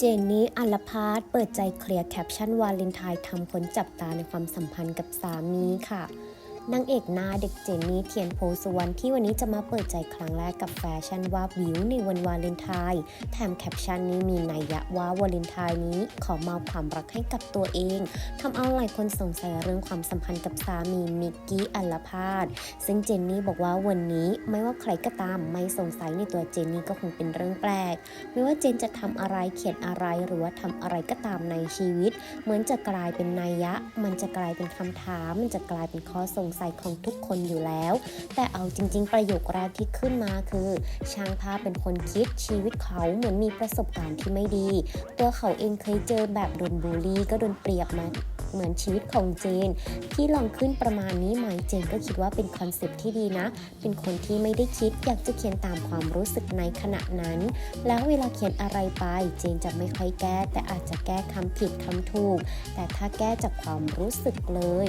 เจนนี่อัลพาร์ตเปิดใจเคลียร์แคปชั่นวาเลนไทน์ทำพ้นจับตาในความสัมพันธ์กับสามีค่ะ นางเอกนาเด็กเจนนี่เทียนโพสุวรรณที่วันนี้จะมาเปิดใจครั้งแรกกับแฟชั่นวาบวิวในวันวาเลนไทน์แถมแคปชั่นนี้มีนัยยะว่าวาเลนไทน์นี้ขอมอบความรักให้กับตัวเองทำเอาหลายคนสงสัยเรื่องความสัมพันธ์กับสามีมิกกี้อัลพาร์ตซึ่งเจนนี่บอกว่าวันนี้ไม่ว่าใครก็ตามไม่สงสัยในตัวเจนนี่ก็คงเป็นเรื่องแปลก ไม่ว่าเจนจะทำอะไรเขียนอะไรหรือว่าทำอะไรก็ตามในชีวิต เหมือนจะกลายเป็นนัยยะ มันจะกลายเป็นคำถาม มันจะกลายเป็นข้อสงสัยของทุกคนอยู่แล้ว แต่เอาจริง ๆ ประโยคแรกที่ขึ้นมาคือ ช่างภาพเป็นคนคิดชีวิตเขาเหมือนมีประสบการณ์ที่ไม่ดี ตัวเขาเองเคยเจอแบบโดนบูลลี่ ก็โดนเปรียบมาเหมือนชีวิตของเจน ที่ลองขึ้นประมาณนี้ไหมเจนก็คิดว่าเป็นคอนเซปที่ดีนะ เป็นคนที่ไม่ได้คิดอยากจะเขียนตามความรู้สึกในขณะนั้น แล้วเวลาเขียนอะไรไป เจนจะไม่ค่อยแก้ แต่อาจจะแก้คำผิดคำถูก แต่ถ้าแก้จากความรู้สึกเลย